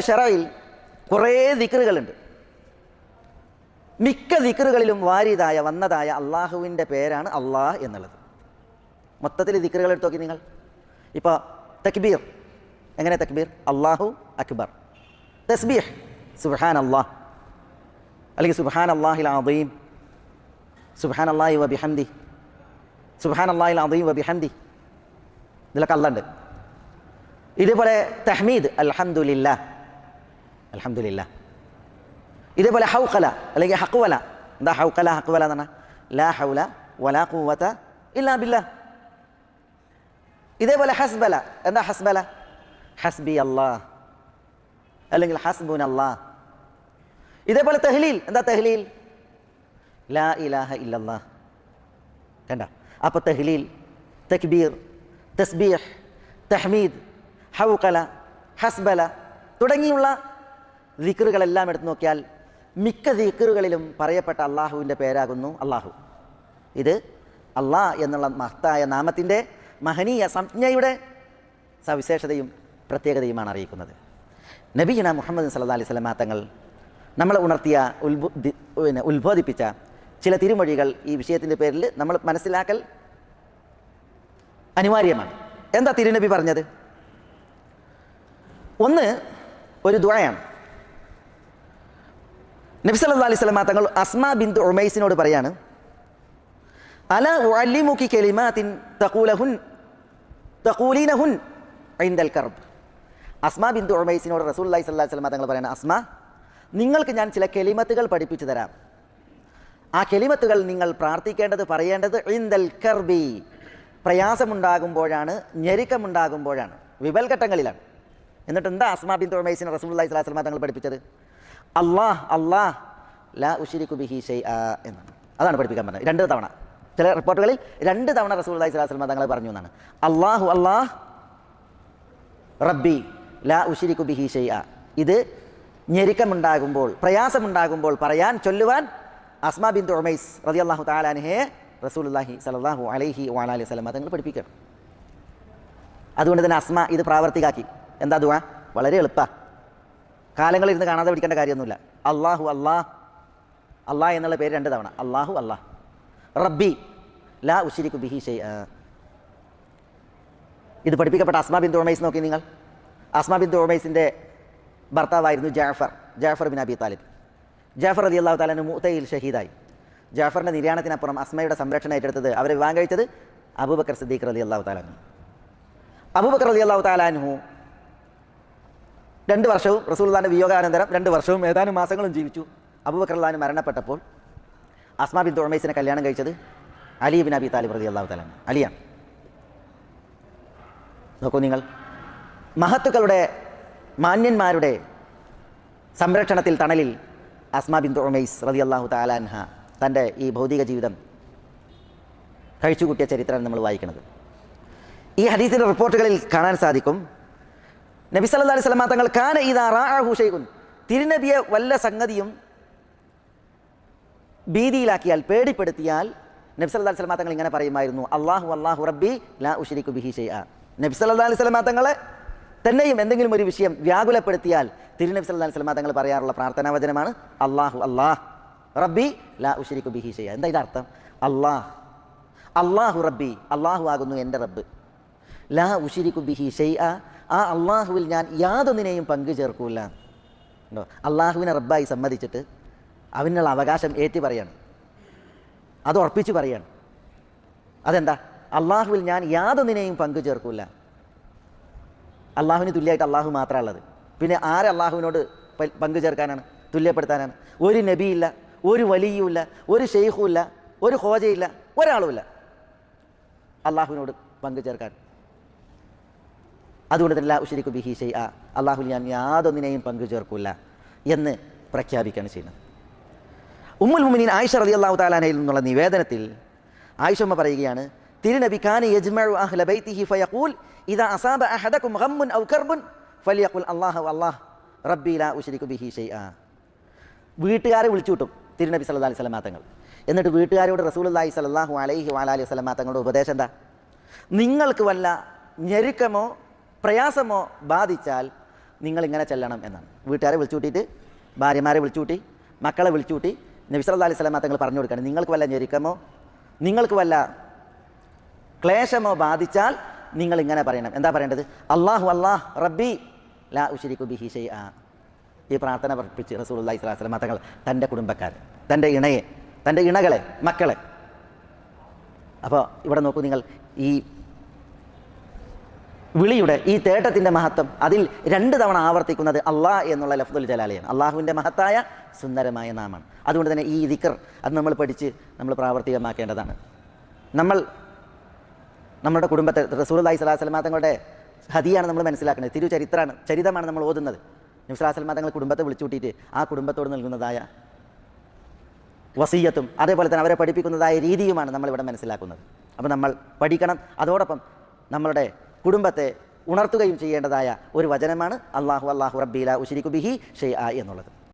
ഷെറയിൽ കുറേ ദിക്റുകളുണ്ട്. മിക്ക ദിക്റുകളിലും വാരിതായ വന്നതായ അള്ളാഹുവിന്റെ പേരാണ് അള്ളാഹ് എന്നുള്ളത്. മൊത്തത്തിൽ ദിക്റുകൾ എടുത്തു നോക്കി നിങ്ങൾ. ഇപ്പോൾ തക്ബീർ. എങ്ങനെ തക്ബീർ? അള്ളാഹു അക്ബർ. തസ്ബീഹ്. സുബാൻ അള്ളാഹ് അല്ലെങ്കിൽ സുബാൻ അള്ളാഹിൽ അദീം. സുബാൻ അള്ളാഹി വ ബിഹംദി. സുബ്ഹാൻ അള്ളാഹിൽ അദീം വ ബിഹംദി. ഇതിലൊക്കെ അല്ലുണ്ട് ഇതുപോലെ തഹ്മീദ്. അൽഹംദുലില്ലാ അൽഹംദുലില്ലാ. ഇതേപോലെ ഹൗക്കല അല്ലെങ്കിൽ ഹക്കുവല എന്താ ഹൗക്കല ഹക്കുവല എന്ന് പറഞ്ഞാൽ ലാ ഹൗല വലാ കൂവത്ത ഇല്ലാ ബില്ല. ഇതേപോലെ ഹസ്ബല എന്താ ഹസ്ബല? ഹസ്ബി അള്ളാ അല്ലെങ്കിൽ ഹസ്ബുൻ അള്ളാ ഇതേപോലെ തെഹ്ലീൽ എന്താ തെഹ്ലീൽ? ലാ ഇലാഹ ഇല്ലല്ലാ. കണ്ട? അപ്പോൾ തെഹ്ലീൽ തക്ബീർ തസ്ബീഹ് തഹ്മീദ് ഹൗക്കല ഹസ്ബല തുടങ്ങിയുള്ള ദിക്റുകളെല്ലാം എടുത്തു നോക്കിയാൽ മിക്ക ദിക്കറുകളിലും പറയപ്പെട്ട അള്ളാഹുവിന്റെ പേരാകുന്നു അള്ളാഹു. ഇത് അള്ളാഹ് എന്നുള്ള മഹത്തായ നാമത്തിന്റെ മഹനീയ സംജ്ഞയുടെ സവിശേഷതയും പ്രത്യേകതയുമാണ് അറിയിക്കുന്നത്. നബീന മുഹമ്മദ് സല്ലാ അലൈഹി സ്വലമാ തങ്ങൾ നമ്മളെ ഉണർത്തിയ ഉത്ബോ പിന്നെ ഉത്ബോധിപ്പിച്ച ചില തിരുമൊഴികൾ ഈ വിഷയത്തിന്റെ പേരിൽ നമ്മൾ മനസ്സിലാക്കൽ അനിവാര്യമാണ്. എന്താ തിരുനബി പറഞ്ഞത്? ഒന്ന് ഒരു ദുഴയാണ് നബി അല്ലാ അലൈഹി സ്വലമ തങ്ങൾ അസ്മ ബിന്ദു ഉമൈസിനോട് പറയാണ് അല അലിമുക്കി കലിമാത്തിൻ തകൂലഹുൻ തകൂലീനഹുൻ ഐന്ദൽ കർബ്. അസ്മ ബിന്ദു ഉമൈസിനോട് റസൂൽ അല്ലാഹി അലൈഹി സ്വലമ തങ്ങൾ പറയാണ് അസ്മ നിങ്ങൾക്ക് ഞാൻ ചില കെലിമത്തുകൾ പഠിപ്പിച്ചു തരാം. ആ കെലിമത്തുകൾ നിങ്ങൾ പ്രാർത്ഥിക്കേണ്ടത് പറയേണ്ടത് ഐന്ദൽ കർബി പ്രയാസമുണ്ടാകുമ്പോഴാണ് ഞെരുക്കമുണ്ടാകുമ്പോഴാണ് വിപൽഘട്ടങ്ങളിലാണ്. എന്നിട്ട് എന്താ അസ്മാ ബിൻ റസൂൽ അലൈഹി വസല്ലം തങ്ങൾ പഠിപ്പിച്ചത്? അല്ലാഹ് അള്ളാഹ് ലാ ഉഷിരിക്കു ബിഹി ഷൈഅ എന്നാണ്. അതാണ് പഠിപ്പിക്കാൻ പറഞ്ഞത്. രണ്ട് തവണ. ചില റിപ്പോർട്ടുകളിൽ രണ്ട് തവണ സ്വല്ലല്ലാഹു അലൈഹി വസല്ലം തങ്ങൾ പറഞ്ഞു എന്നാണ്. അള്ളാഹു അള്ളാഹ് റബ്ബി ലാ ഉഷിരിക്കു ബിഹി ഷൈഅ ഇത് ഞെരുക്കമുണ്ടാകുമ്പോൾ പ്രയാസമുണ്ടാകുമ്പോൾ പറയാൻ ചൊല്ലുവാൻ അസ്മാ ബിൻ തുമൈസ് അള്ളാഹു തആല റസൂൽ റസൂലുള്ളാഹി സലാഹു അലൈഹി വാലി സ്വലമ തങ്ങൾ പഠിപ്പിക്കണം. അതുകൊണ്ട് തന്നെ അസ്മ ഇത് പ്രാവർത്തികാക്കി. എന്താ ദുവാ വളരെ എളുപ്പ. കാലങ്ങളിൽ ഇരുന്ന് കാണാതെ പിടിക്കേണ്ട കാര്യമൊന്നുമില്ല. അള്ളാഹു അള്ളാഹ് അള്ളാഹ് എന്നുള്ള പേര് രണ്ട് തവണ. അള്ളാഹു അള്ളാഹ് റബ്ബി ലാ ഉഷിരിക്കു ബിഹി ഷെയ് ഇത് പഠിപ്പിക്കപ്പെട്ട അസ്മാ ബിൻ തുമൈസ് നോക്കി നിങ്ങൾ. അസ്മാ ബിൻ തുമൈസിന്റെ ഭർത്താവായിരുന്നു Jafar Jafar bin Abi Talib. Jafar Ali അള്ളാഹു താലാന് മൂത്തയിൽ ഷഹീദായി. ജാഫറിന്റെ നിര്യാണത്തിനപ്പുറം അസ്മയുടെ സംരക്ഷണം ഏറ്റെടുത്തത് അവരെ വിവാഹം കഴിച്ചത് അബൂബക്കർ സിദ്ദീഖ് അലി അള്ളാഹു താലാനു അബൂബക്കർ അലി അള്ളാഹു താലാൻഹു രണ്ട് വർഷവും റസൂൽദാന്റെ വിയോഗാനന്തരം രണ്ട് വർഷവും ഏതാനും മാസങ്ങളും ജീവിച്ചു. അള്ളഹാൻ മരണപ്പെട്ടപ്പോൾ അസ്മാ ബിൻ തുഴമേസിനെ കല്യാണം കഴിച്ചത് അലി ബിൻ അബി താലിബ് റതി അള്ളാഹു താലാണ് അലിയാണ് നോക്കൂ നിങ്ങൾ. മഹത്തുക്കളുടെ മാന്യന്മാരുടെ സംരക്ഷണത്തിൽ തണലിൽ അസ്മാ ബിൻ തുഴമേസ് റതി അള്ളാഹു താലാൻഹ തന്റെ ഈ ഭൗതിക ജീവിതം കഴിച്ചുകൂട്ടിയ ചരിത്രമാണ് നമ്മൾ വായിക്കുന്നത്. ഈ ഹദീസിന്റെ റിപ്പോർട്ടുകളിൽ കാണാൻ സാധിക്കും നബി സല്ലല്ലാഹു അലൈഹി വസല്ലം തങ്ങൾ കാന റാഅഹു ഷൈഉൻ. തിരുനബിയെ വല്ല സംഗതിയും ഭീതിയിലാക്കിയാൽ പേടിപ്പെടുത്തിയാൽ നബി സല്ലല്ലാഹു അലൈഹി വസല്ലം തങ്ങൾ ഇങ്ങനെ പറയുമായിരുന്നു അള്ളാഹു അള്ളാഹു റബ്ബി ലാ ഉഷരിക്കു ബിഹി ഷൈഅ നബി സല്ലല്ലാഹു അലൈഹി സ്വലമ തങ്ങളെ തന്നെയും എന്തെങ്കിലും ഒരു വിഷയം വ്യാകുലപ്പെടുത്തിയാൽ തിരുനബി സല്ലല്ലാഹു അലൈഹി വസല്ലം തങ്ങൾ പറയാറുള്ള പ്രാർത്ഥനാ വചനമാണ് അള്ളാഹു അള്ളാഹ് റബ്ബി ലാ ഉഷരിക്കു ബിഹി ഷൈഅ എന്താ ഇതർത്ഥം? അള്ളാഹ് അള്ളാഹു റബ്ബി അള്ളാഹു ആകുന്നു എന്റെ റബ്ബ്. ലാ ഉഷിരിക്കു ബിഹി ഷെയ് ആ അള്ളാഹുവിൽ ഞാൻ യാതൊന്നിനെയും പങ്കു ചേർക്കൂല ഉണ്ടോ? അള്ളാഹുവിനെ റബ്ബായി സമ്മതിച്ചിട്ട് അവനുള്ള അവകാശം ഏറ്റി പറയാണ്. അത് ഉറപ്പിച്ച് പറയാണ്. അതെന്താ? അള്ളാഹുവിൽ ഞാൻ യാതൊന്നിനെയും പങ്കു ചേർക്കൂല അള്ളാഹുവിന് തുല്യമായിട്ട് അള്ളാഹു മാത്രമുള്ളത് പിന്നെ ആരെ അള്ളാഹുവിനോട് പങ്കു ചേർക്കാനാണ് തുല്യപ്പെടുത്താനാണ്? ഒരു നബിയില്ല ഒരു വലിയുമില്ല ഒരു ഷെയ്ഖുമില്ല ഒരു ഹോജയില്ല ഒരാളുമില്ല അള്ളാഹുവിനോട് പങ്കു ചേർക്കാൻ അതുകൊണ്ട് തന്നെ ഉഷരിക്കു ബിഹി ഷെയ് ആ അള്ളാഹു ഞാൻ യാതൊന്നിനെയും പങ്കു ചേർക്കില്ല എന്ന് പ്രഖ്യാപിക്കുകയാണ് ചെയ്യുന്നത്. ഉമ്മുൽ മുമിനീൻ ആയിഷ റതി അള്ളാഹു താലാനയിൽ നിന്നുള്ള നിവേദനത്തിൽ ആയിഷമ്മ പറയുകയാണ് തിരുനബി അഹ്ല ബൈത്തിഹി ഇദാ അസാബ അഹദകും ഔ കർബുൻ അല്ലാഹു ലാ ബിഹി വീട്ടുകാരെ വിളിച്ചു കിട്ടും തിരുനബി സല്ലല്ലാഹു അലൈഹി വസല്ലം തങ്ങൾ എന്നിട്ട് വീട്ടുകാരോട് റസൂലുള്ളാഹി സ്വല്ലല്ലാഹു അലൈഹി വഅലൈഹി വസല്ലം തങ്ങളുടെ ഉപദേശം എന്താ? നിങ്ങൾക്ക് വല്ല ഞെരുക്കമോ പ്രയാസമോ ബാധിച്ചാൽ നിങ്ങളിങ്ങനെ ചെല്ലണം എന്നാണ്. വീട്ടുകാരെ വിളിച്ചുകൂട്ടിയിട്ട് ഭാര്യമാരെ വിളിച്ചുകൂട്ടി മക്കളെ വിളിച്ചുകൂട്ടി നബി സല്ലല്ലാഹു അലൈഹി സ്വലാമ തങ്ങൾ പറഞ്ഞു കൊടുക്കുകയാണ് നിങ്ങൾക്ക് വല്ല ഞെരുക്കമോ? നിങ്ങൾക്ക് വല്ല ക്ലേശമോ ബാധിച്ചാൽ നിങ്ങൾ ഇങ്ങനെ പറയണം. എന്താ പറയേണ്ടത്? അള്ളാഹു അള്ളാഹ് റബ്ബി ലാ ഉഷരിക്കു ബിഹി ഷെയ് ആ ഈ പ്രാർത്ഥന പഠിപ്പിച്ച് അലൈഹി വസല്ലം തങ്ങൾ തന്റെ കുടുംബക്കാർ തന്റെ ഇണയെ തന്റെ ഇണകളെ മക്കളെ. അപ്പോൾ ഇവിടെ നോക്കൂ നിങ്ങൾ ഈ വിളിയുടെ ഈ തേട്ടത്തിന്റെ മഹത്വം അതിൽ രണ്ട് തവണ ആവർത്തിക്കുന്നത് അള്ളാഹ് എന്നുള്ള ലഫ്ദുൽ ജലാലയാണ്. അള്ളാഹുവിന്റെ മഹത്തായ സുന്ദരമായ നാമാണ്. അതുകൊണ്ട് തന്നെ ഈ ദിക്കർ അത് നമ്മൾ പഠിച്ച് നമ്മൾ പ്രാവർത്തികമാക്കേണ്ടതാണ്. നമ്മൾ നമ്മുടെ കുടുംബത്തെ റസൂൽ അലൈഹി സ്വലാഹു തങ്ങളുടെ ഹതിയാണ് നമ്മൾ മനസ്സിലാക്കുന്നത്. തിരു ചരിത്രമാണ് ചരിതമാണ് നമ്മൾ ഓതുന്നത്. നബ്സുലാ സ്വലമ തങ്ങൾ കുടുംബത്തെ വിളിച്ചുകൂട്ടിയിട്ട് ആ കുടുംബത്തോട് നൽകുന്നതായ വസീയത്തും അതേപോലെ തന്നെ അവരെ പഠിപ്പിക്കുന്നതായ രീതിയുമാണ് നമ്മളിവിടെ മനസ്സിലാക്കുന്നത്. അപ്പോൾ നമ്മൾ പഠിക്കണം. അതോടൊപ്പം നമ്മളുടെ കുടുംബത്തെ ഉണർത്തുകയും ചെയ്യേണ്ടതായ ഒരു വചനമാണ് അള്ളാഹു അള്ളാഹു റബ്ബീല ഉഷിരിക്കു ബിഹി ഷെയ് എന്നുള്ളത്.